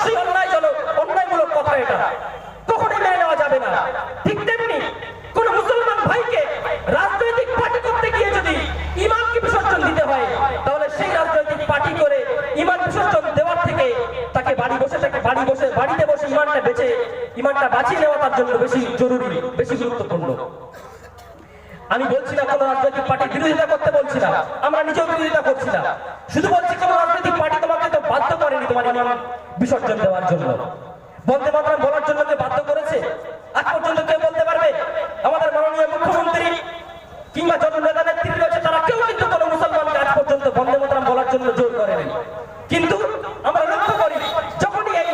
অবশ্যই অন্যায়জনক অন্যায়মূলক কথা এটা। কখনোই মেনে নেওয়া যাবে না। ঠিক তেমনি কোন মুসলমান ভাইকে রাজনৈতিক পার্টি করতে গিয়ে যদি ইমানকে বিসর্জন দিতে হয়, তাহলে সেই রাজনৈতিক পার্টি করে ইমান বিসর্জন দেওয়ার থেকে তাকে বাড়ি বসে, তাকে বাড়ি বসে, বাড়িতে বসে ইমানটা বেঁচে, ইমানটা বাঁচিয়ে নেওয়া তার জন্য বেশি জরুরি, বেশি গুরুত্বপূর্ণ। আমি বলছি না কোনো রাজনৈতিক পার্টির বিরোধিতা করতে বলছি না। আমরা নিজেও বিরোধিতা করছি না শুধু বলছি কোনো রাজনৈতিক পার্টি তোমাকে তো বাধ্য করেনি তোমার ইমান বিসর্জন দেওয়ার জন্য। বন্দে মাতরম বলার জন্য কে বাধ্য করেছে? আজ পর্যন্ত কেউ বলতে পারবে? আমাদের মাননীয় মুখ্যমন্ত্রী কিংবা যত নেতা নেত্রী রয়েছে, তারা কেউ কিন্তু কোনো মুসলমানকে আজ পর্যন্ত বন্দে মাতরম বলার জন্য জোর করেনি। কিন্তু আমরা লক্ষ্য করি, যখনই এই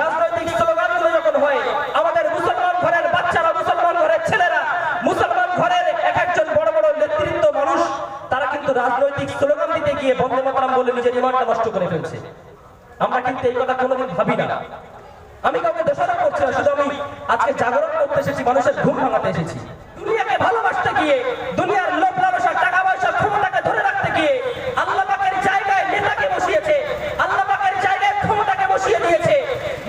রাজনৈতিক স্লোগানগুলো যখন হয়, আমাদের মুসলমান ঘরের বাচ্চারা, মুসলমান ঘরের ছেলেরা, মুসলমান ঘরের এক একজন বড় বড় নেতৃত্ব মানুষ, তারা কিন্তু রাজনৈতিক স্লোগান দিতে গিয়ে বন্দে মাতরম বলে নিজের ইমানটা নষ্ট করে ফেলছে। আমরা কিন্তু এই কথা কোনোদিন ভাবি না। আমি কাউকে দোষারোপ করছি না, শুধু আমি আজকে জাগরণ করতে এসেছি, মানুষের ঘুম ভাঙাতে এসেছি। দুনিয়াকে ভালোবাসতে গিয়ে, দুনিয়ার লোভ লালসা, টাকা পয়সা, ক্ষমতাকে ধরে রাখতে গিয়ে আল্লাহ পাকের জায়গায় নেতাকে বসিয়েছে, আল্লাহ পাকের জায়গায় ক্ষমতাকে বসিয়ে দিয়েছে,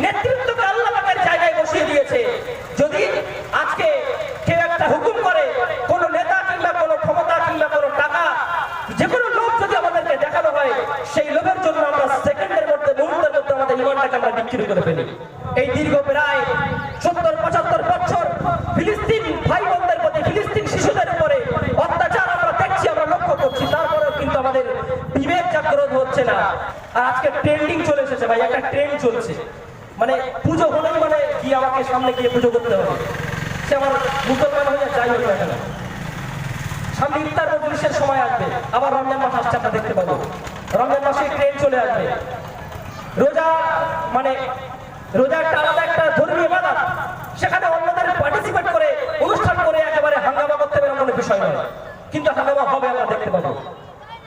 নেতৃত্বকে আল্লাহ পাকের জায়গায় বসিয়ে দিয়েছে। যদি আজকে কেউ একটা হুকুম করে, কোন নেতা কিংবা কোনো ক্ষমতা কিংবা কোনো টাকা, যে কোনো লোভ যদি আমাদেরকে দেখানো হয়, সেই লোভের জন্য আমরা সেকেন্ডের মধ্যে মুহূর্তের মধ্যে আমাদের বিক্রি করে ফেলি। এই দীর্ঘ প্রায় সত্তর, পঁচাত্তর বছর ফিলিস্তিন ভাই বোনদের প্রতি, ফিলিস্তিন শিশুদের উপরে অত্যাচার আমরা দেখছি, আমরা লক্ষ্য করছি। তারপরেও কিন্তু আমাদের বিবেক জাগ্রত হচ্ছে না। আর আজকে ট্রেন্ডিং চলে এসেছে ভাই, একটা ট্রেন্ড চলছে। মানে পুজো হলেই মানে কি আমাকে সামনে গিয়ে পুজো করতে হবে। সে আমার মুসলমান হয়ে যাই হোক না সামনে ইফতার মজলিসের সময় আসবে। আবার রমজান মাস আসছে, আমরা দেখতে পাবো। রমজান মাসে ট্রেন চলে আসবে। রোজা মানে রোজা একটা একটা ধর্মীয় বাধা সেখানে অন্যদের পার্টিসিপেট করে, অনুষ্ঠান করে একেবারে হাঙ্গামা করতে কোনো বিষয় নয়। কিন্তু হাঙ্গামা হবে আমরা দেখতে পাবো।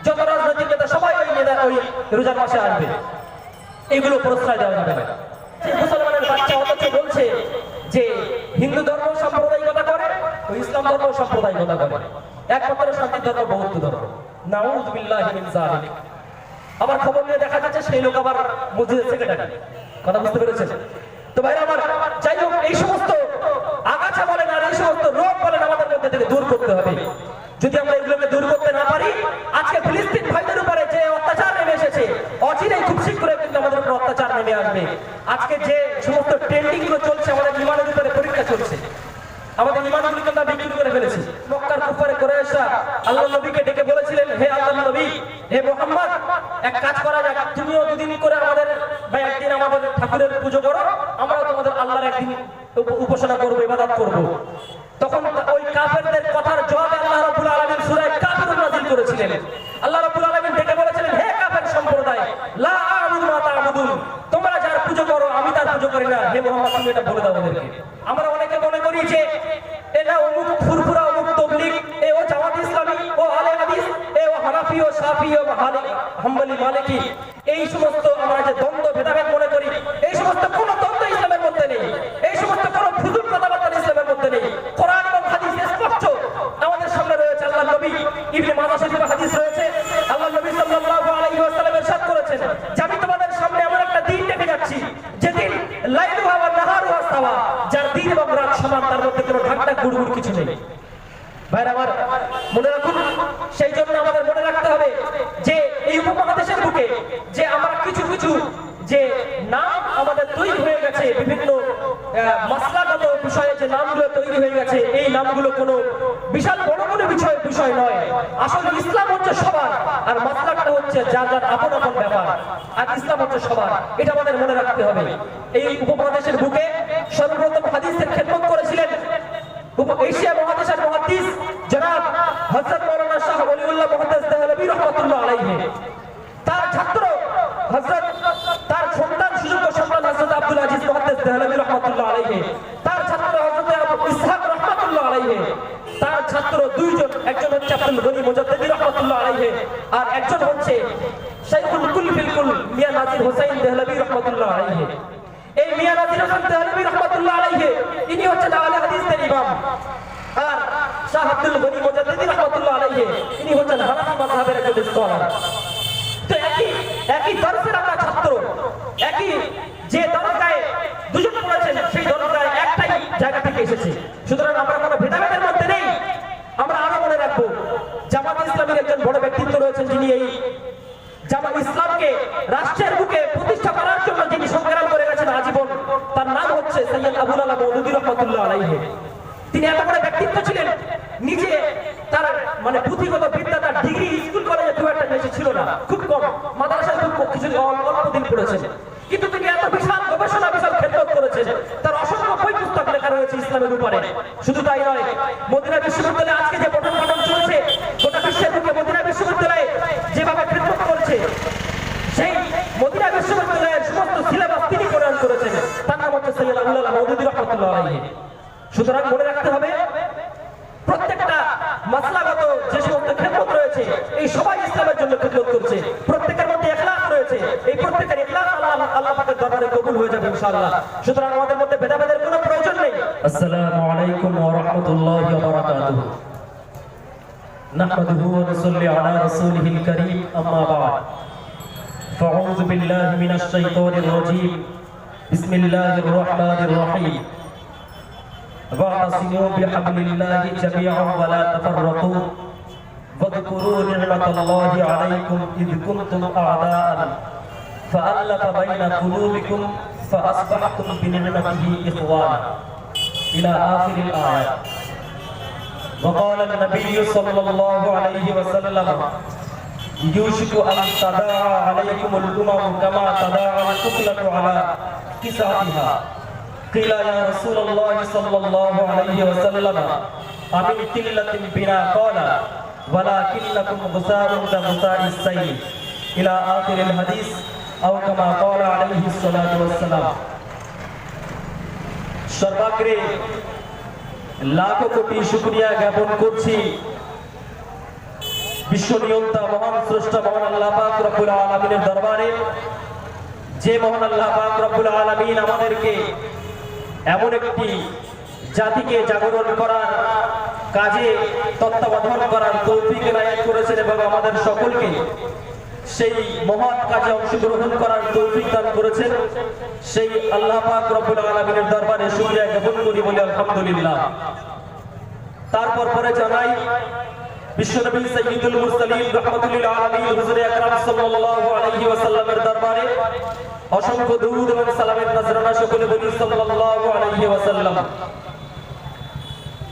যত রাজনৈতিক নেতা, সবাই ওই নেতা, ওই রোজার মাসে আসবে। এগুলো প্রশ্রয় দেওয়া যাবে না। মুসলমানের বাচ্চা অথচ বলছে যে হিন্দু ধর্ম সাম্প্রদায়িকতা করে ও ইসলাম ধর্ম সাম্প্রদায়িকতা করে। একমাত্র শান্তি ধর্ম বৌদ্ধ ধর্ম। আবার খবর নিয়ে দেখা যাচ্ছে সেই লোক আবার মসজিদের সেক্রেটারি কথা বুঝতে পেরেছেন? তো ভাই আমার, যাই হোক, এই সমস্ত আগাছা বলেন আর এই সমস্ত রোগ বলেন আমাদের মধ্যে থেকে দূর করতে হবে। যদি আমরা এগুলোকে দূর করতে না পারি, আজকে ফিলিস্তিন ভাইদের উপরে যে অত্যাচার নেমে এসেছে, অচিরেই খুব শীঘ্র কিন্তু আমাদের উপর অত্যাচার নেমে আসবে। আজকে যে সমস্ত ট্রেন্ডিংগুলো চলছে, আমাদের ইমানের উপরে পরীক্ষা চলছে। আমাদের ইমানগুলো কিন্তু বিক্রি করে ফেলেছি। মক্কার কুফারে কুরাইশরা আল্লাহ নবীকে ডেকে বলেছিলেন, হে আল্লাহ নবী, হে মোহাম্মদ, এক কাজ করা যাক। তুমিও দুদিন করে আমাদের বা একদিন আমাদের ঠাকুরের পুজো করো, আমরাও তোমাদের আল্লাহর একদিন উপাসনা করব, ইবাদত করব। তখন ওই কাফেরদের কথার জবাবে আল্লাহ রাব্বুল আলামিন সূরা কাফিরুন নাযিল করেছিলেন। আল্লাহ রাব্বুল আলামিন ডেকে বলেছিলেন, হে কাফের সম্প্রদায়, লা আ'বুদু মা তা'বুদুন, তোমরা যার পুজো করো, আমি তার পুজো করি না। হে মোহাম্মদ, তুমি এটা বলে দাও ওদেরকে। হাম্বলি মালিকি এই সমস্ত আমরা যে দ্বন্দ্ব ভেদাভেদ মনে করি, এই সমস্ত কোনো দ্বন্দ্ব ইসলামের মধ্যে নেই। এই সমস্ত কোনো ফুজুল কথাবার্তা ইসলামের মধ্যে নেই। কোরআন এবং হাদিস স্পষ্ট। আমাদের সামনে রয়েছে আল্লাহ নবী। ইবনে মাজাহ শরীফের হাদিস রয়েছে। আল্লাহ নবী সাল্লাল্লাহু আলাইহি ওয়াসাল্লাম ইরশাদ করেছেন যে, আমি তোমাদের সামনে এমন একটা দিন রেখে যাচ্ছি যেদিন লাইলুহা ওয়া নাহারুহা সাওয়া যার দিন এবং রাত সমান, তার মধ্যে কোনো ঢাকটা গুড়গুড় কিছু নেই। ভাইরা আমার, মনে রাখুন, সেই জন্য আমাদের মনে রাখতে হবে যে এই উপমহাদেশের বুকে যে আমরা কিছু কিছু যে নাম আমাদের তৈরি হয়ে গেছে, বিভিন্ন মশলাগত বিষয়ে যে নামগুলো তৈরি হয়ে গেছে, এই নামগুলো কোনো বিশাল বড় কোনো বিষয় বিষয় নয়। আসলে ইসলাম হচ্ছে সবার, আর মশলাটা হচ্ছে যার যার আপন আপন ব্যাপার। আর ইসলাম হচ্ছে সবার, এটা আমাদের মনে রাখতে হবে। এই উপমহাদেশের বুকে সর্বপ্রথম সৈয়দ হোসেন দেহলবি রহমতুল্লাহ আলাইহি। এই মিয়া নাজির হোসেন দেহলবি রহমতুল্লাহ আলাইহি, ইনি হচ্ছেন আহলে হাদিসের ইমাম। আর শাহ আব্দুল গনি মুজাদ্দিদি রহমতুল্লাহ আলাইহি, ইনি হচ্ছেন হানাফি মাযহাবের একজন স্কলার তো একই একই দরসের আমরা ছাত্র, একই যে দরকায় দুজন পড়েছেন সেই দরকায় একটাই জায়গা থেকে এসেছে। সুতরাং আমরা কোনো ভেদাভেদের মধ্যে নেই। আমরা আরও মনে রাখব, জামাত ইসলামের একজন বড় ব্যক্তিত্ব রয়েছেন যিনি এই জামাত ইসলামকে রাষ্ট্রের তার নাম হচ্ছে সৈয়দ আবুল আলা মৌদুদি রহমতুল্লাহ আলাইহি। তিনি এত বড় ব্যক্তিত্ব ছিলেন, নিজে তার মানে পুঁথিগত বিদ্যা, তার ডিগ্রি স্কুল কলেজে খুব একটা বেশি ছিল না, খুব কম। মাদ্রাসায় খুব কিছু অল্প দিন পড়েছেন। কিন্তু তিনি এত বিশাল গবেষণা, বিশাল ক্ষেত্র করেছেন, তার অসংখ্য বই পুস্তক লেখা রয়েছে ইসলামের উপরে। শুধু তাই নয় ইনশাআল্লাহ সুতরাং আমাদের মধ্যে ভেদাভেদের কোনো প্রয়োজন নেই السلام عليكم ورحمة الله وبركاته نحمده ونصلي على رسوله الكريم أما بعد فأعوذ بالله من الشيطان الرجيم بسم الله الرحمن الرحيم واعتصموا بحبل الله جميعا ولا تفرقوا واذكروا نعمة الله عليكم إذ كنتم أعداء فألف بين قلوبكم فأصبحتم بنعمته إخوانا إلى آخر الآية. وقال النبي صلى الله عليه وسلم يوشك أن تداعى عليكم الأمم كما تداعى الكفلة على كساتها قيل يا رسول الله صلى الله عليه وسلم أمن قلة بنا؟ قال ولكنكم غساء كغساء السيل. إلى آخر الحديث أو كما قال عليه الصلاة والسلام সর্বাগ্রে লাখো কোটি শুক্রিয়া জ্ঞাপন করছি বিশ্ব নিয়ন্তা মহান স্রষ্টা মহান আল্লাহ পাক রব্বুল আলামিনের দরবারে যে মহান আল্লাহ পাক রব্বুল আলামিন আমাদেরকে এমন একটি জাতিকে জাগরণ করার কাজে তত্ত্বাবধান করার তৌফিক এনায়েত করেছেন এবং আমাদের সকলকে সেই মহৎ কাজে অংশগ্রহণ করার তৌফিক দান করেছেন। সেই আল্লাহ পাক রব্বুল আলামিনের দরবারে শুকরিয়া জ্ঞাপন করি বলি আলহামদুলিল্লাহ। তারপর পরে জানাই, বিশ্বনবী সাইয়্যিদুল মুরসালিন রাহমাতুল্লিল আলামিন হুজুর আকরাম সাল্লাল্লাহু আলাইহি ওয়াসাল্লামের দরবারে অসংখ্য দুরূদ এবং সালামের নজরানা সকলে বলি সাল্লাল্লাহু আলাইহি ওয়াসাল্লাম।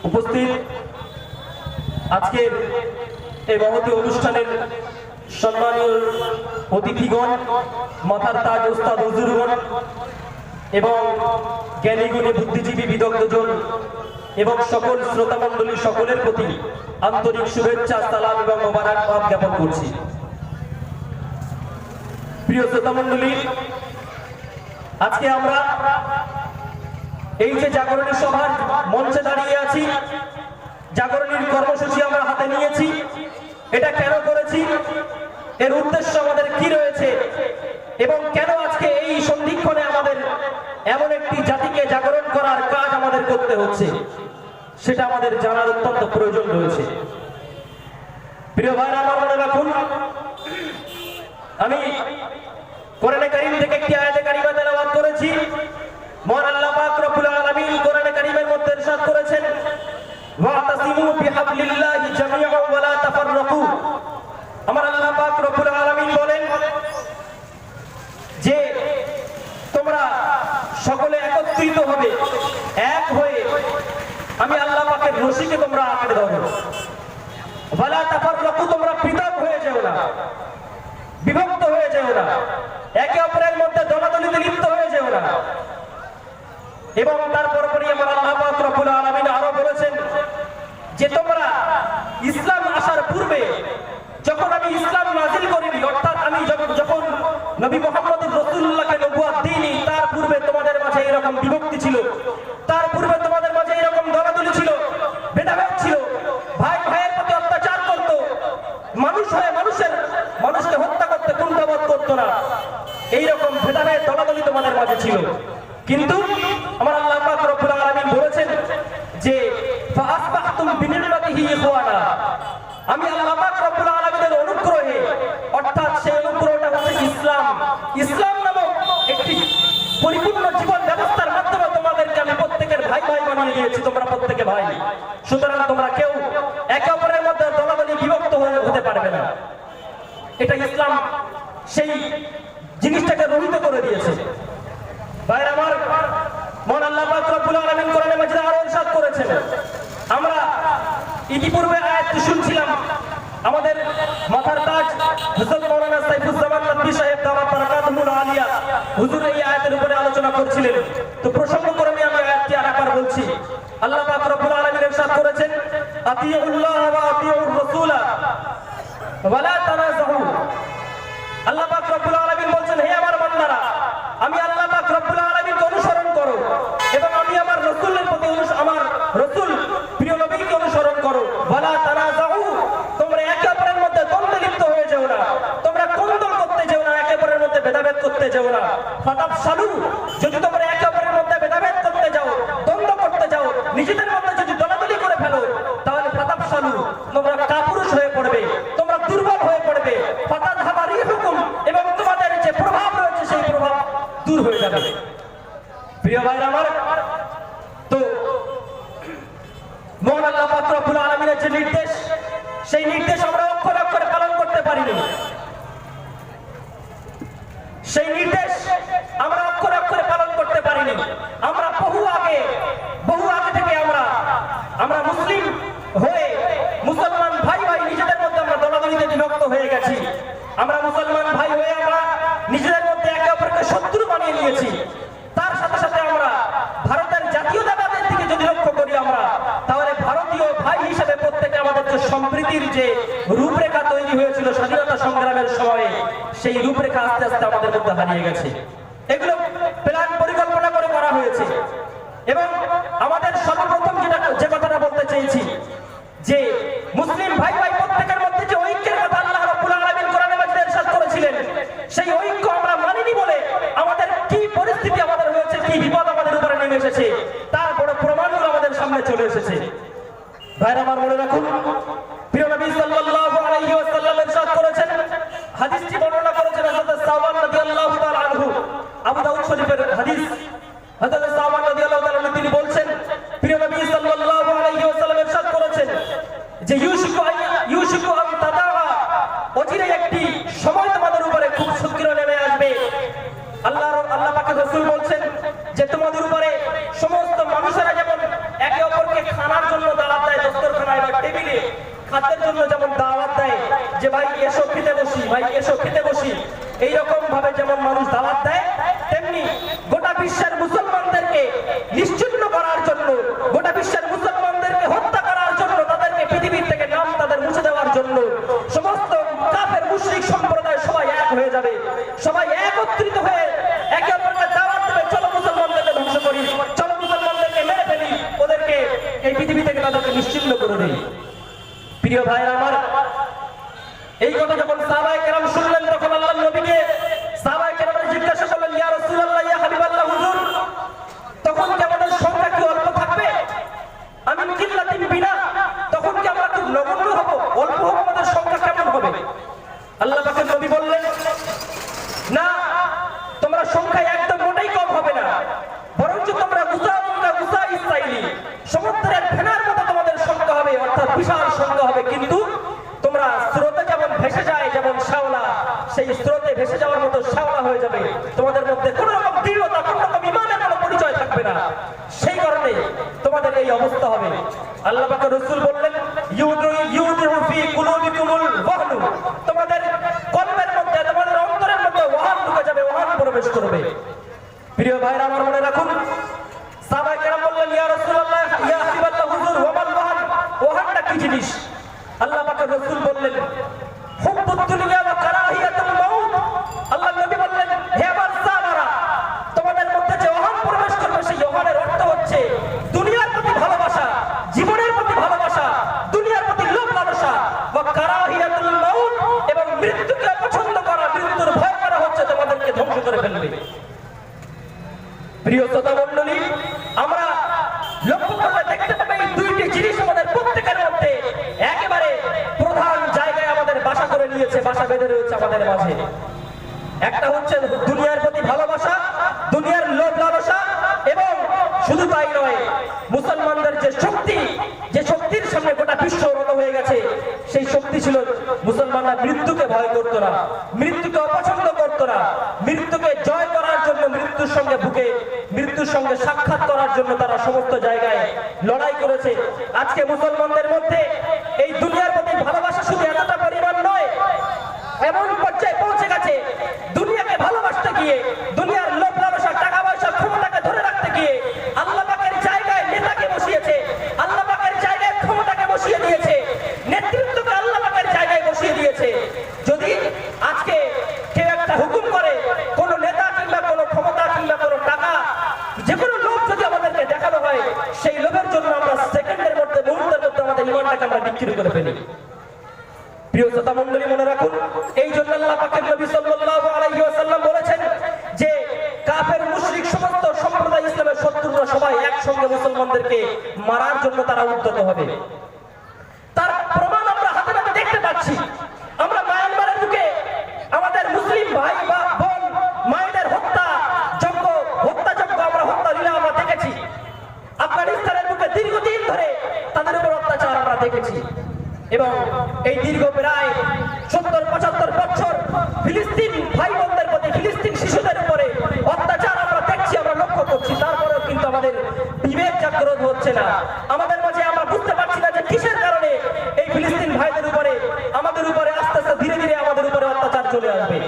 উপস্থিত আজকের এই মহতি অনুষ্ঠানের সম্মানীয় অতিথিগণ মাথার তাজ ওস্তাদ হুজুরগণ এবং জ্ঞানীগুণী বুদ্ধিজীবী বিদগ্ধজন এবং সকল শ্রোতা মণ্ডলী সকলের প্রতি আন্তরিক শুভেচ্ছা, সালাম এবং মোবারক জ্ঞাপন করছি। প্রিয় শ্রোতা মণ্ডলী আজকে আমরা এই যে জাগরণী সভার মঞ্চে দাঁড়িয়ে আছি, জাগরণীর কর্মসূচি আমরা হাতে নিয়েছি। এটা কেন করেছি? এর উদ্দেশ্য আমাদের কি রয়েছে? এবং কেন আজকে এই সন্ধিক্ষণে আমাদের এমন একটি জাতিকে জাগরণ করার কাজ আমাদের করতে হচ্ছে? সেটা আমাদের জানার অত্যন্ত প্রয়োজন রয়েছে। প্রিয় ভাইরা, আমার মনে রাখুন, আমি কোরআনে কারিম থেকে একটি আয়াতে কারিমা তেলাওয়াত করেছি। মহান আল্লাহ পাক রব্বুল কোরআনে কারিমের মধ্যে ইরশাদ করেছেন ওয়াতাসিমু বিহাবলিল্লাহি জামিআ ওয়া লা তাফাররাকু আমার আল্লাহ পাক রব্বুল আলামিন বলেন যে তোমরা সকলে একত্রিত হবে এক হয়ে আমি আল্লাহ পাকের রশিকে তোমরা আঁকড়ে ধরো। ওয়ালা তাফাররাকু, তোমরা পৃথক হয়ে যেও না। বিভক্ত হয়ে যেও না। একে অপরের মধ্যে দলাদলিতে লিপ্ত হয়ে যেও না। এবং তারপর পরই আমার আল্লাহ পাক রব্বুল আলামিন আরও বলেছেন যে, তোমরা ইসলাম আসার পূর্বে যখন আমি ইসলাম নাজিল করিনি, অর্থাৎ আমি যখন যখন নবী মোহাম্মদ রসুল্লাহকে নবুয়াত দিইনি, তার পূর্বে তোমাদের মাঝে এরকম বিভক্তি ছিল। সমাজে ছিল। কিন্তু আমার আল্লাহ পাক রব্বুল আলামিন বলেছেন যে, ফাআসবাহতুম বিনিমাতিহি ইখওয়ানা। আমি আল্লাহ পাক রব্বুল আলামিনের অনুগ্রহে, অর্থাৎ সেই অনুগ্রহটা হচ্ছে ইসলাম। ইসলাম নামক একটি পরিপূর্ণ জীবন ব্যবস্থার মাধ্যমে তোমাদেরকে আমি প্রত্যেকের ভাই ভাই বানিয়ে দিয়েছি, তোমরা প্রত্যেকে ভাই। সুতরাং তোমরা কেউ একে অপরের মধ্যে দলাদলি বিভক্ত হতে পারবে না। এটা ইসলাম। সেই আলোচনা করছিলেন। তো প্রসঙ্গ করে আমি আয়াতটি আরেকবার বলছি। আল্লাহ করেছেন আতিউর রাসূলা ওয়ালা তানাজাহু আল্লাহ পাক রব্বুল আলামিন বলছেন হে আমার বান্দারা আমি আল্লাহ পাক রব্বুল আলামিনকে অনুসরণ করো এবং আমি আমার রাসূলের প্রতি অনুস- আমার রাসূল প্রিয় নবীকে অনুসরণ করো ওয়ালা তানাজাউ তোমরা একে অপরের মধ্যে দ্বন্দ্বে লিপ্ত হয়ে যেও না তোমরা কোন্দল করতে যেও না একে অপরের মধ্যে ভেদাভেদ করতে যেও না ফাতাব সালু যদি তোমরা একে অপরের মধ্যে ভেদাভেদ করতে যাও দ্বন্দ্ব করতে যাও নিজেদের মধ্যে যদি দলাদলি করে ফেলো তাহলে ফাতাব সালু তোমরা কাপুরুষ হয়ে পড়বে তোমরা দুর্বল হয়ে পড়বে ফাতাদ হাবারি হুকুম এবং তোমাদের যে প্রভাব রয়েছে সেই প্রভাব দূর হয়ে যাবে প্রিয় ভাইরা আমার, তো মহান আল্লাহ পাক রব্বুল আলামিনের যে নির্দেশ, সেই নির্দেশ আমরা অক্ষরে অক্ষরে পালন করতে পারিনি। সেই নির্দেশ আমরা অক্ষরে অক্ষরে পালন করতে পারিনি। আমরা বহু আগে বহু আগে থেকে আমরা আমরা মুসলিম হয়ে মুসলমান ভাই ভাই নিজেদের মধ্যে আমরা দলাদলিতে বিভক্ত হয়ে গেছি। আমরা মুসলমান ভাই হয়ে আমরা নিজেদের মধ্যে একে অপরকে শত্রু নিয়েছি। তার সাথে সাথে আমরা ভারতের জাতীয়তাবাদের দিকে যদি লক্ষ্য করি আমরা, তাহলে ভারতীয় ভাই হিসেবে প্রত্যেকে আমাদের যে সম্প্রীতির যে রূপরেখা তৈরি হয়েছিল স্বাধীনতা সংগ্রামের সময়ে, সেই রূপরেখা আস্তে আস্তে আমাদের মধ্যে হারিয়ে গেছে। এগুলো প্ল্যান পরিকল্পনা করে করা হয়েছে। এবং আমাদের সর্বপ্রথম যেটা যে কথাটা বলতে চেয়েছি যে মুসলিম ভাই ভাই প্রত্যেকের মধ্যে যে ঐক্যের কথা আল্লাহ রাব্বুল আলামিন কোরআনে মাজিদে ইরশাদ করেছিলেন সেই ঐক্য আমরা মানিনি বলে আমাদের কি পরিস্থিতি আমাদের হয়েছে কি বিপদ আমাদের উপরে নেমে এসেছে তার বড় প্রমাণগুলো আমাদের সামনে চলে এসেছে ভাইরা আমার মনে রাখুন প্রিয় নবী সাল্লাল্লাহু আলাইহি ওয়াসাল্লাম ইরশাদ করেছেন হাদিসটি বর্ণনা করেছেন হযরত সাওবান রাদিয়াল্লাহু তাআলা আনহু আবু দাউদ শরীফের হাদিস হযরত সাওবান রাদিয়াল্লাহু তাআলা আনহু তিনি বলছেন প্রিয় নবী সাল্লাল্লাহু আলাইহি ওয়াসাল্লাম ইরশাদ করেছেন যে ইউসিকু আন ইউসিকু আন তাদাওয়া অচিরে একটি সময় তোমাদের উপরে খুব শীঘ্র নেমে আসবে আল্লাহ আল্লাহ পাকের রাসূল বলছেন যে তোমাদের উপরে সমস্ত মানুষেরা যেমন একে অপরকে খানার জন্য দাওয়াত দেয় দস্তরখানায় বা টেবিলে খাদ্যের জন্য যেমন দাওয়াত দেয় যে, ভাই, এসো, খেতে বসি, ভাই, এসো, খেতে বসি। এই রকম ভাবে যেমন মানুষ দাওয়াত দেয়, তেমনি গোটা বিশ্বের মুসলমানদেরকে নিশ্চিন্ন করার জন্য, গোটা বিশ্বের মুসলমানদেরকে হত্যা করার জন্য, তাদেরকে পৃথিবীর থেকে নাম তাদের মুছে দেওয়ার জন্য সমস্ত কাফের, মুশরিক সম্প্রদায় সবাই এক হয়ে যাবে। সবাই একত্রিত হয়ে একে অপরকে দাওয়াত দেবে, চলো মুসলমানদেরকে ধ্বংস করি, চলো মুসলমানদেরকে মেরে ফেলি, ওদেরকে এই পৃথিবী থেকে তাদেরকে নিশ্চিন্ন করে দিই। প্রিয় ভাইরা আমার এই কথা যখন সাহাবায়ে কেরাম শুনলেন তখন আল্লাহর নবীকে সাহাবায়ে কেরাম জিজ্ঞাসা করলেন ইয়া রাসূলুল্লাহ ইয়া হাবিবাল্লাহ হুজুর তখন কি আমাদের সংখ্যা কি অল্প থাকবে আমি কিল্লাতিন বিনা তখন কি আমরা খুব নগণ্য হব অল্প হব আমাদের সংখ্যা কেমন হবে আল্লাহ পাকের নবী বললেন না তোমরা সংখ্যা একদম মোটেই কম হবে না বরঞ্চ তোমরা মুসাউন্না মুসা ইসরাইলি সমুদ্রের ফেনার মতো তোমাদের সংখ্যা হবে অর্থাৎ বিশাল সংখ্যা হবে কিন্তু তোমরা স্রোতে যেমন ভেসে যায় যেমন শাওলা সেই স্রোতে ভেসে যাওয়ার মতো শাওলা হয়ে যাবে তোমাদের মধ্যে কোনো রকম দৃঢ়তা কোনো রকম ইমানের কোনো পরিচয় থাকবে না সেই কারণে তোমাদের এই অবস্থা হবে আল্লাহ রাসূল বললেন ফি কুলুবিকুমুল ওয়াহনু তোমাদের কলবের মধ্যে তোমাদের অন্তরের মধ্যে ওয়াহান ঢুকে যাবে ওয়াহান প্রবেশ করবে প্রিয় ভাইরা আমার মনে রাখুন সাহাবায়ে কেরাম বললেন ইয়া রাসূলুল্লাহ ইয়া হাবিবাল্লাহ হুজুর ওয়ামাল ওয়াহান ওয়াহানটা কি জিনিস আল্লাহ পাকের রাসূল বললেন হুব্বুদ দুনিয়া ওয়া কারাহিয়াতুল মাউত আল্লাহ নবী বললেন হে আমার সাহাবারা তোমাদের মধ্যে যে ওহান প্রবেশ করবে সেই ওহানের অর্থ হচ্ছে দুনিয়ার প্রতি ভালোবাসা জীবনের প্রতি ভালোবাসা দুনিয়ার প্রতি লোভ লালসা ওয়া কারাহিয়াতুল মাউত এবং মৃত্যুকে পছন্দ করা মৃত্যুর ভয় করা হচ্ছে তোমাদেরকে ধ্বংস করে ফেলবে প্রিয় শ্রোতা মণ্ডলী, আমরা লক্ষ্য করলে দেখতে পাবে এই দুইটি জিনিস আমাদের প্রত্যেকের মধ্যে। একেবারে প্রধান জায়গায় আমাদের বাসা করে নিয়েছে, বাসা বেঁধে রয়েছে আমাদের মাঝে। একটা হচ্ছে দুনিয়ার প্রতি ভালোবাসা, দুনিয়ার লোভ লালসা, এবং শুধু তাই নয়, মুসলমানদের যে শক্তি, যে শক্তির সামনে গোটা বিশ্ব রত হয়ে গেছে, সেই শক্তি ছিল মুসলমানরা মৃত্যুকে ভয় করতো না, মৃত্যুকে অপছন্দ করতো না, মৃত্যুকে জয় করার জন্য মৃত্যুর সঙ্গে বুকে মৃত্যুর সঙ্গে সাক্ষাৎ করার জন্য তারা সমস্ত জায়গায় লড়াই করেছে। আজকে মুসলমানদের মধ্যে এই দুনিয়ার প্রতি ভালোবাসা শুধু এতটা পরিমাণ নয় এমন পর্যায়ে পৌঁছে গেছে দুনিয়াকে ভালোবাসতে গিয়ে দুনিয়ার লোভ লালসা টাকা পয়সা ক্ষমতাকে ধরে রাখতে গিয়ে আল্লাহ পাকের জায়গায় নেতাকে বসিয়েছে আল্লাহ পাকের জায়গায় ক্ষমতাকে বসিয়ে দিয়েছে নেতৃত্বকে আল্লাহ পাকের জায়গায় বসিয়ে দিয়েছে যদি আজকে কেউ একটা হুকুম করে কোন নেতা কিংবা কোন ক্ষমতা কিংবা কোন টাকা যে কোনো লোভ যদি আমাদেরকে দেখানো হয় সেই লোভের জন্য আমরা সেকেন্ডের মধ্যে মুহূর্তের মধ্যে আমাদের ইমানটাকে আমরা বিক্রি করে ফেলি প্রিয় শ্রোতা মণ্ডলী মনে রাখুন এই জন্য আল্লাহ পাকের নবী সাল্লাল্লাহু আলাইহি ওয়াসাল্লাম বলেছেন যে কাফের মুশরিক সমস্ত সম্প্রদায় ইসলামের শত্রুরা সবাই একসঙ্গে মুসলমানদেরকে মারার জন্য তারা উদ্যত হবে তার প্রমাণ আমরা হাতে নাতে দেখতে পাচ্ছি আমরা মায়ানমারের বুকে আমাদের মুসলিম ভাই বা বোন মায়েদের হত্যা যজ্ঞ হত্যাযজ্ঞ আমরা হত্যা লীলা আমরা দেখেছি আফগানিস্তানের বুকে দীর্ঘদিন ধরে তাদের উপর অত্যাচার আমরা দেখেছি এবং এই দীর্ঘ প্রায় সত্তর পঁচাত্তর বছর ফিলিস্তিন ভাই বোনদের প্রতি ফিলিস্তিন শিশুদের উপরে অত্যাচার আমরা দেখছি আমরা লক্ষ্য করছি তারপরেও কিন্তু আমাদের বিবেক জাগ্রত হচ্ছে না আমাদের মাঝে আমরা বুঝতে পারছি না যে কিসের কারণে এই ফিলিস্তিন ভাইদের উপরে আমাদের উপরে আস্তে আস্তে ধীরে ধীরে আমাদের উপরে অত্যাচার চলে আসবে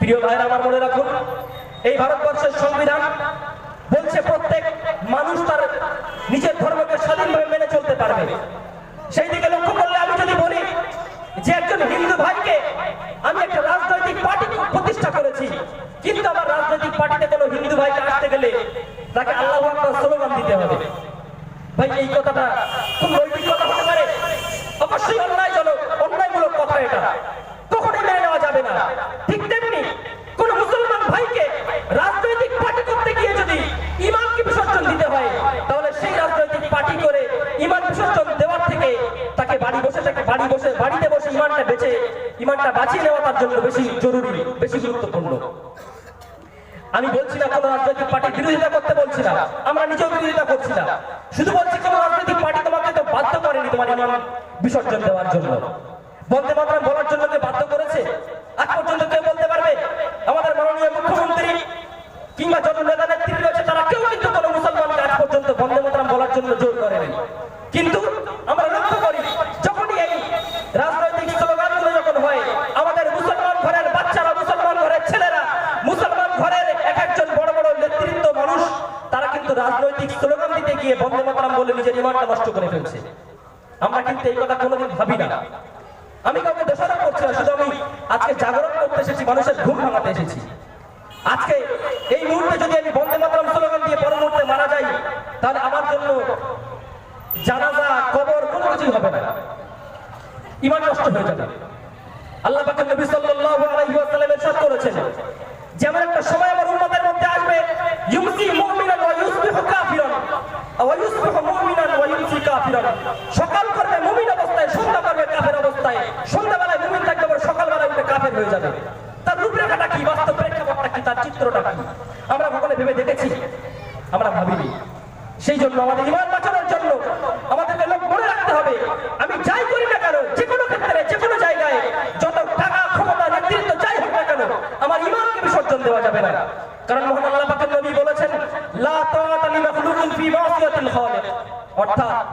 প্রিয় ভাইরা আমার মনে রাখুন এই ভারতবর্ষের সংবিধান বলছে প্রত্যেক মানুষ তার নিজের ধর্মকে স্বাধীনভাবে মেনে চলতে পারবে সেই দিকে লক্ষ্য করলে আমি যদি বলি যে একজন হিন্দু ভাইকে আমি একটা রাজনৈতিক পার্টি প্রতিষ্ঠা করেছি কিন্তু আমার রাজনৈতিক পার্টিতে কোনো হিন্দু ভাইকে আসতে গেলে তাকে আল্লাহ আকবার স্লোগান দিতে হবে ভাই এই কথাটা কোন নৈতিক কথা হতে পারে অবশ্যই অন্যায় জন অন্যায়মূলক কথা এটা। কখনোই মেনে নেওয়া যাবে না। ঠিক তেমনি কোন মুসলমান ভাইকে রাজনৈতিক পার্টি করতে গিয়ে যদি ইমানকে বিসর্জন দিতে হয়, তাহলে সেই রাজনৈতিক পার্টি করে ইমান বিসর্জন দেওয়ার থেকে তাকে বাড়ি বসে থেকে বাড়ি বসে, বাড়িতে বসে ইমানটা বেঁচে, ইমানটা বাঁচিয়ে নেওয়া তার জন্য বেশি জরুরি, বেশি গুরুত্বপূর্ণ। আমি বলছি না কোন রাজনৈতিক পার্টির বিরোধিতা করতে বলছি না। আমরা নিজেও বিরোধিতা করছি না। শুধু বলছি কোন রাজনৈতিক পার্টি তোমাকে তো বাধ্য করেনি তোমার ইমান বিসর্জন দেওয়ার জন্য। বন্দে মাতরম বলার জন্য কে বাধ্য করেছে আজ পর্যন্ত কেউ বলতে পারবে আমাদের মাননীয় মুখ্যমন্ত্রী কিংবা যত নেতা নেত্রী রয়েছে তারা কেউ কিন্তু কোনো মুসলমানকে আজ পর্যন্ত বন্দে মাতরম বলার জন্য জোর করেনি কিন্তু আমরা লক্ষ্য করি যখনই এই রাজনৈতিক স্লোগানগুলো যখন হয় আমাদের মুসলমান ঘরের বাচ্চারা মুসলমান ঘরের ছেলেরা মুসলমান ঘরের এক একজন বড় বড় নেতৃত্ব মানুষ তারা কিন্তু রাজনৈতিক স্লোগান দিতে গিয়ে বন্দে মাতরম বলে নিজের ইমানটা নষ্ট করে ফেলছে আমরা কিন্তু এই কথা কোনোদিন ভাবি না আমি কাউকে দোষারোপ করছি না শুধু আমি আজকে জাগরণ করতে এসেছি মানুষের ঘুম ভাঙাতে এসেছি আজকে এই মুহূর্তে যদি আমি বন্দে মাতরম স্লোগান দিয়ে পর মুহূর্তে মারা যাই তাহলে আমার জন্য জানাজা কবর কোনো কিছুই হবে না ইমান নষ্ট হয়ে যাবে আল্লাহ পাকের নবী সাল্লাল্লাহু আলাইহি ওয়াসাল্লাম ইরশাদ করেছেন যেমন একটা সময় আমার উম্মতের মধ্যে আসবে ইউমসি মুমিনান ওয়া ইউসবিহু কাফিরান ওয়া ইউসবিহু মুমিনান ওয়া ইউমসি কাফিরান সকাল করবে মুমিন অবস্থায় সন্ধ্যা করবে কাফের অবস্থায় সন্ধ্যাবেলায় মুমিন থাকবে পারে সকালবেলায় উঠে কাফের হয়ে যাবে। তার রূপরেখাটা কি? বাস্তব প্রেক্ষাপটটা কি? তার চিত্রটা কি? আমরা কখনো ভেবে দেখেছি। আমরা ভাবিনি। সেই জন্য আমাদের ইমান বাঁচানোর জন্য আমাদেরকে লোক মনে রাখতে হবে আমি যাই করি না কেন যে কোনো ক্ষেত্রে যে কোনো জায়গায় যত টাকা ক্ষমতা নেতৃত্ব যাই হোক না কেন আমার ইমানকে বিসর্জন দেওয়া যাবে না কারণ মহান আল্লাহ পাকের নবী বলেছেন লা তাআতা লি মাখলুকিন ফি মাসিয়াতিল খালিক অর্থাৎ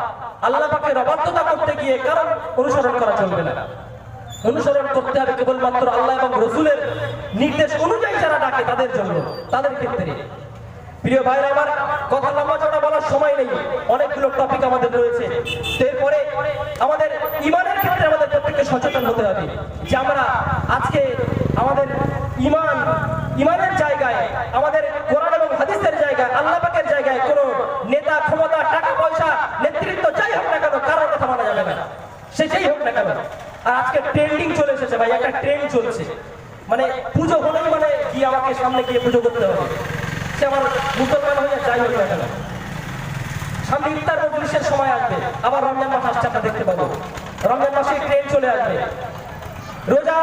আল্লাহ পাকের অবাধ্যতা করতে গিয়ে কারণ অনুসরণ করা চলবে না অনুসরণ করতে হবে কেবলমাত্র আল্লাহ এবং রসুলের নির্দেশ অনুযায়ী যারা ডাকে তাদের জন্য, তাদের ক্ষেত্রে। প্রিয় ভাইরা আমার, কথা লম্বা চড়া বলার সময় নেই। অনেকগুলো টপিক আমাদের রয়েছে। এরপরে আমাদের ইমানের ক্ষেত্রে আমাদের প্রত্যেককে সচেতন হতে হবে যে আমরা আজকে আমাদের ইমান, ইমানের জায়গায়, আমাদের কোরআন এবং হাদিসের জায়গায়, আল্লাহ পাকের জায়গায় কোনো নেতা, ক্ষমতা, টাকা, পয়সা, নেতৃত্ব যাই হোক না কেন, কারোর কথা মানা যাবে না। সে যেই হোক না কেন। আর আজকে ট্রেন্ডিং চলে এসেছে ভাই, একটা ট্রেন্ড চলছে। মানে পুজো হলেই মানে গিয়ে আমাকে সামনে গিয়ে পুজো করতে হবে। সে আমার মুসলমান হয়ে যাই হোক না কেন। সামনে ইফতার মজলিসের সময় আসবে। আবার রমজান মাস আসছে আমরা দেখতে পাবো রমজান মাসে ট্রেন চলে আসবে। রোজা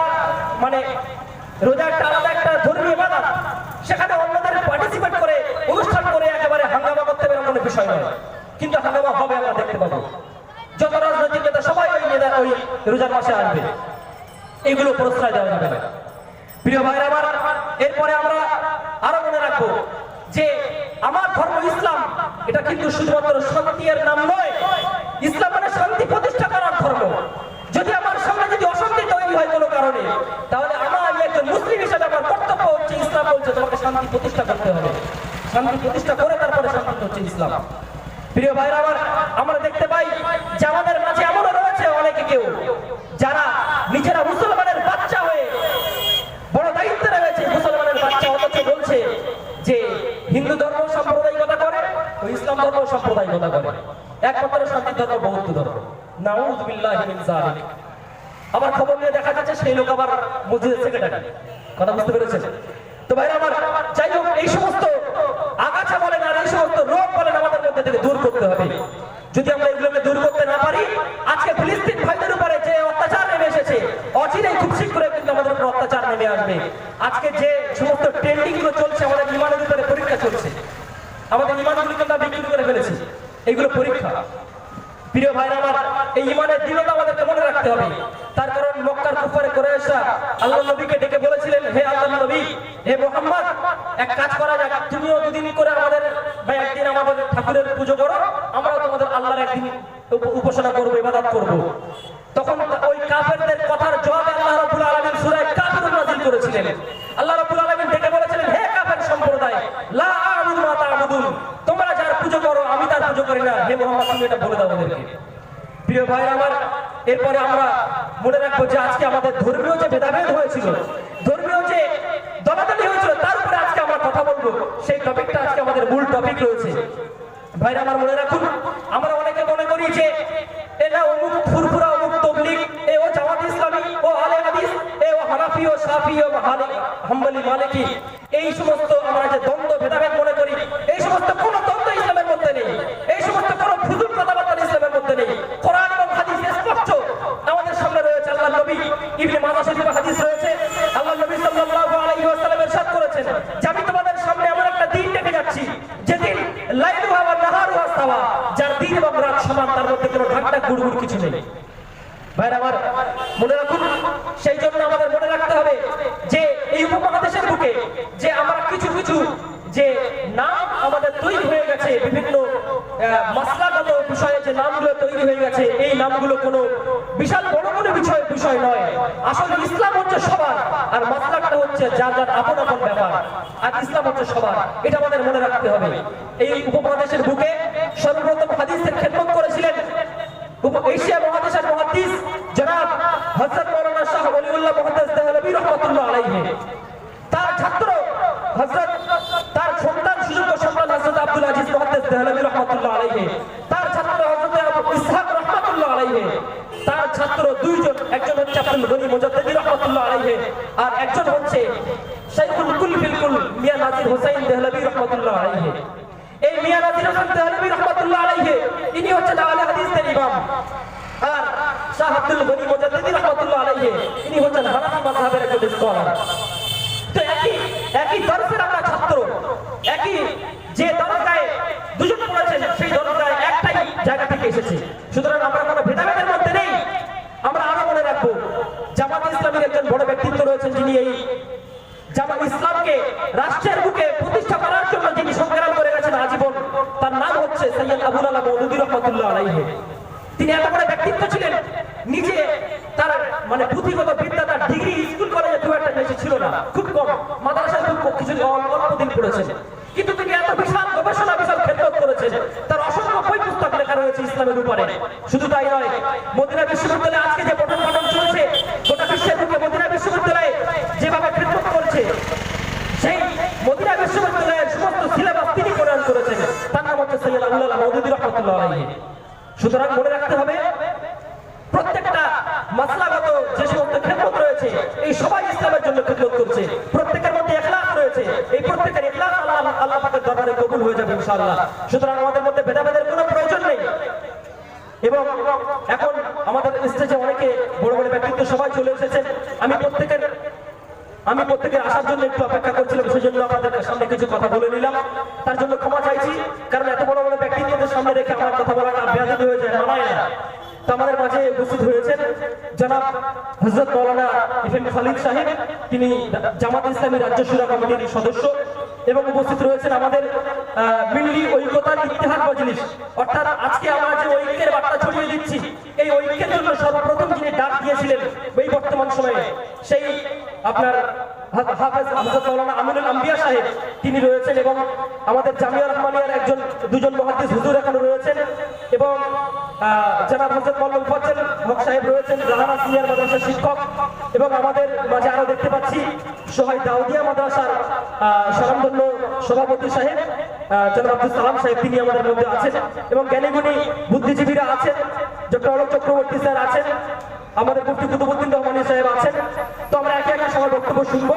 মানে রোজা একটা আলাদা একটা ধর্মীয় বাধা সেখানে অন্যদের পার্টিসিপেট করে, অনুষ্ঠান করে একেবারে হাঙ্গামা করতে হবে কোনো বিষয় নয়। কিন্তু হাঙ্গামা হবে আমরা দেখতে পাবো যত রাজনৈতিক নেতা, সবাই ওই নেতা, ওই রোজার মাসে আসবে। এগুলো প্রশ্রয় দেওয়া যাবে না। প্রিয় ভাইরা আমার, এরপরে আমরা আরও মনে রাখব যে আমার ধর্ম ইসলাম, এটা কিন্তু শুধুমাত্র শান্তির নাম নয়, ইসলাম মানে শান্তি প্রতিষ্ঠা করার ধর্ম। যদি আমার সামনে যদি অশান্তি তৈরি হয় কোনো কারণে, তাহলে আমার আমি একজন মুসলিম হিসেবে আমার কর্তব্য হচ্ছে ইসলাম বলছে তোমাকে শান্তি প্রতিষ্ঠা করতে হবে। শান্তি প্রতিষ্ঠা করে তারপরে শান্তি হচ্ছে ইসলাম। প্রিয় ভাইরা আমার, আমরা দেখতে পাই যে আমাদের মাঝে এমনও রয়েছে অনেকে কেউ যারা নিজেরা মুসলমানের বাচ্চা হয়ে বড় দায়িত্বে রয়েছে মুসলমানের বাচ্চা অথচ বলছে যে হিন্দু ধর্ম সাম্প্রদায়িকতা করে ও ইসলাম ধর্ম সাম্প্রদায়িকতা করে একমাত্র শান্তি ধর্ম বৌদ্ধ ধর্ম নাউজুবিল্লাহি আবার খবর নিয়ে দেখা যাচ্ছে সেই লোক আবার মসজিদের সেক্রেটারি। কথা বুঝতে পেরেছেন? তো ভাইরা আমার যাই হোক এই সমস্ত আগাছা বলেন আর এই সমস্ত রোগ বলেন আমাদের মধ্যে থেকে দূর করতে হবে। যদি আমরা এগুলোকে দূর করতে না পারি, আজকে ফিলিস্তিন ভাইদের উপরে যে অত্যাচার নেমে এসেছে, অচিরেই খুব শীঘ্রই কিন্তু আমাদের উপর অত্যাচার নেমে আসবে। আজকে যে সমস্ত ট্রেন্ডিংগুলো চলছে আমাদের বিমানের উপরে পরীক্ষা চলছে আমাদের বিমানগুলো কিন্তু আমরা বিক্রি করে ফেলেছি। এইগুলো পরীক্ষা। প্রিয় ভাইরা আমার, এই ইমানের দৃঢ়তা আমাদেরকে মনে রাখতে হবে। তার কারণ মক্কার কুফারে করে আসা আল্লাহ নবীকে ডেকে বলেছিলেন, হে আল্লাহ নবী, হে মোহাম্মদ, এক কাজ করা যাক। তুমিও দুদিন করে আমাদের, বা একদিন আমাদের ঠাকুরের পুজো করো। আমরাও তোমাদের আল্লাহর একদিন উপাসনা করব, ইবাদত করব তখন ওই কাফেরদের কথার জবাবে আল্লাহ রাব্বুল আলামিন সূরা কাফিরুন নাযিল করেছিলেন আল্লাহ রাব্বুল আলামিন ডেকে বলেছিলেন হে কাফের সম্প্রদায় লা আ'বুদু মা তা'বুদুন তোমরা যার পুজো করো আমি তার পুজো করি না হে মোহাম্মদ তুমি এটা বলে দাও ওদেরকে প্রিয় ভাই আমার এরপরে আমরা মনে রাখব যে আজকে আমাদের ধর্মীয় যে ভেদাভেদ হয়েছিল, ধর্মীয় যে দলাদলি হয়েছিল, তার উপরে আজকে আমরা কথা বলব। সেই টপিকটা আজকে আমাদের মূল টপিক রয়েছে। ভাইরা আমার মনে রাখুন, আমরা অনেকে মনে করি যে এটা অমুক, ফুরফুরা অমুক তবলিগ, এ ও জামাত ইসলামী, ও আলে হাদিস, এ ও হানাফি, ও সাফি, ও হাম্বলি, মালিকি। এই সমস্ত আমরা যে দ্বন্দ্ব, ভেদাভেদ মনে করি, এই সমস্ত কোনো দ্বন্দ্ব ইসলামের মধ্যে নেই এই সমস্ত কোনো ফুজুল কথাবার্তা ইসলামের মধ্যে নেই কোরআন এবং হাদিস স্পষ্ট আমাদের সামনে রয়েছে আল্লাহ নবী ইবনে মাজাহ শরীফে হাদিস রয়েছে আল্লাহ নবী সাল্লাল্লাহু আলাইহি ওয়াসাল্লাম ইরশাদ করেছেন যে আমি তোমাদের সামনে এমন একটা দিন রেখে যাচ্ছি যেদিন লাইলুহা ওয়া নাহারুহা সাওয়া যার দিন এবং রাত সমান তার মধ্যে কোনো ঢাকঢাক গুড়গুড় কিছু নেই। ভাইরা আমার মনে রাখুন সেই জন্য আমাদের মনে রাখতে হবে যে এই উপমহাদেশের বুকে যে আমরা কিছু কিছু যে নাম আমাদের তৈরি হয়ে গেছে বিভিন্ন আহ, মাসলাগত বিষয়ে যে নামগুলো তৈরি হয়ে গেছে এই নামগুলো কোনো বিশাল বড় কোনো বিষয় বিষয় নয়। আসলে ইসলাম হচ্ছে সবার আর মাসলাকটা হচ্ছে যার যার আপন আপন ব্যাপার। আর ইসলাম হচ্ছে সবার। এটা আমাদের মনে রাখতে হবে এই উপমহাদেশের বুকে সর্বপ্রথম হাদিসের খেদমত করেছিলেন উপ- এশিয়া মহাদেশের মহাদিস জনাব হযরত মাওলানা শাহ ওলিউল্লাহ মুহাদ্দিস দেহলভী রাহমাতুল্লাহ আলাইহি তার ছাত্র হযরত তার সন্তান সুযোগ্য সন্তান হযরত আব্দুল আজিজ মুহাদ্দিস দেহলভী রাহমাতুল্লাহ আলাইহি তার ছাত্র হযরত আবু ইসহাক রাহমাতুল্লাহ আলাইহি তার ছাত্র দুইজন একজন হচ্ছে আব্দুল গনি মুজাদ্দিদি রাহমাতুল্লাহ আলাইহি আর একজন হচ্ছে শাইখুল কুল ফিল কুল মিয়া নাজির হোসেন দেহলভী রাহমাতুল্লাহ এই মিয়া নাজির হোসেন রাহমাতুল্লাহ ইনি হচ্ছেন ইমাম। আর শাহ আব্দুল গনি মুজাদ্দিদি রাহমাতুল্লাহ ইনি হচ্ছেন হানাফি মাযহাবের একজন স্কলার তো একই একই দরসের আমরা ছাত্র, একই যে দুজন পড়েছেন, সেই একটাই জায়গা থেকে এসেছে। সুতরাং আমরা কোনো ভেদাভেদের মধ্যে নেই। আমরা আরও মনে রাখব, জামাত ইসলামের একজন বড় ব্যক্তিত্ব রয়েছেন যিনি এই জামাত ইসলামকে রাষ্ট্রের বুকে প্রতিষ্ঠা করার জন্য যিনি সংগ্রাম করে গেছেন আজীবন হচ্ছে সৈয়দ আবুল আলা আলাইহি। তিনি এত বড় ব্যক্তিত্ব ছিলেন, নিজে তার মানে পুঁথিগত বিদ্যা, তার ডিগ্রি স্কুল কলেজে খুব একটা বেশি ছিল না, খুব কম। মাদ্রাসায় খুব কিছু অল্প দিন পড়েছেন। কিন্তু তিনি এত বিশাল গবেষণা, বিশাল ক্ষেত্র করেছেন, তার অসংখ্য বই পুস্তক লেখা রয়েছে ইসলামের উপরে। শুধু তাই নয়, মদিনা বিশ্ববিদ্যালয়ে আজকে যে পঠন পাঠন চলছে গোটা বিশ্বের বুকে মদিনা বিশ্ববিদ্যালয়ে যেভাবে খেদমত করছে সেই মদিনা বিশ্ববিদ্যালয়ের সমস্ত সিলেবাস তিনি প্রণয়ন করেছেন তার নাম হচ্ছে সৈয়দ আবুল্লাহ মৌদুদি রহমতুল্লাহ আলাইহি সুতরাং মনে রাখতে হবে, প্রত্যেকটা মাসলাগত যে সমস্ত খেদমত রয়েছে, এই সবাই ইসলামের জন্য খেদমত করছে। প্রত্যেকের মধ্যে ইখলাস রয়েছে। এই প্রত্যেকের ইখলাস আল্লাহ আল্লাহ পাকের দরবারে কবুল হয়ে যাবে ইনশাআল্লাহ। সুতরাং আমাদের মধ্যে ভেদাভেদের কোনো প্রয়োজন নেই। এবং এখন আমাদের স্টেজে অনেকে বড় বড় ব্যক্তিত্ব সবাই চলে এসেছেন। আমি প্রত্যেকের আমি প্রত্যেকে আসার জন্য একটু অপেক্ষা করছিলাম সেই জন্য আপনাদের সামনে কিছু কথা বলে নিলাম। তার জন্য ক্ষমা চাইছি, কারণ এত বড় বড় ব্যক্তি ব্যক্তিত্বদের সামনে রেখে আমার কথা বলাটা ব্যাধি হয়ে যায়, মানায় না। তো আমাদের মাঝে উপস্থিত হয়েছেন জনাব হজরত মৌলানা ইফেম খালিদ সাহেব, তিনি জামাত ইসলামী রাজ্য সুরা কমিটির সদস্য এবং উপস্থিত রয়েছেন আমাদের মিল্লি ঐক্যতার ইতিহাদ মজলিস অর্থাৎ আজকে আমরা যে ঐক্যের বার্তা ছড়িয়ে দিচ্ছি, এই ঐক্যের জন্য সর্বপ্রথম যিনি ডাক দিয়েছিলেন, এই বর্তমান সময়ে, সেই আপনার হাফেজ হযরত মাওলানা আমিনুল আম্বিয়া সাহেব তিনি রয়েছেন এবং আমাদের জামিয়া রহমানিয়ার একজন দুজন মহাদ্দিস হুজুর এখানে রয়েছেন এবং জনাব হযরত মাওলানা মুফাজ্জল হক সাহেব রয়েছেন রাহানা সিনিয়র মাদ্রাসার শিক্ষক এবং আমাদের মাঝে আরও দেখতে পাচ্ছি সোহাই দাউদিয়া মাদ্রাসার আহ, সভাপতি সাহেব জনাব আব্দুল সাহেব তিনি আমাদের মধ্যে আছেন এবং জ্ঞানীগুণী বুদ্ধিজীবীরা আছেন ডক্টর অলোক চক্রবর্তী স্যার আছেন আমাদের মুফতি কুতুবুদ্দিন রহমানী সাহেব আছেন। তো আমরা একে একে সবার বক্তব্য শুনব।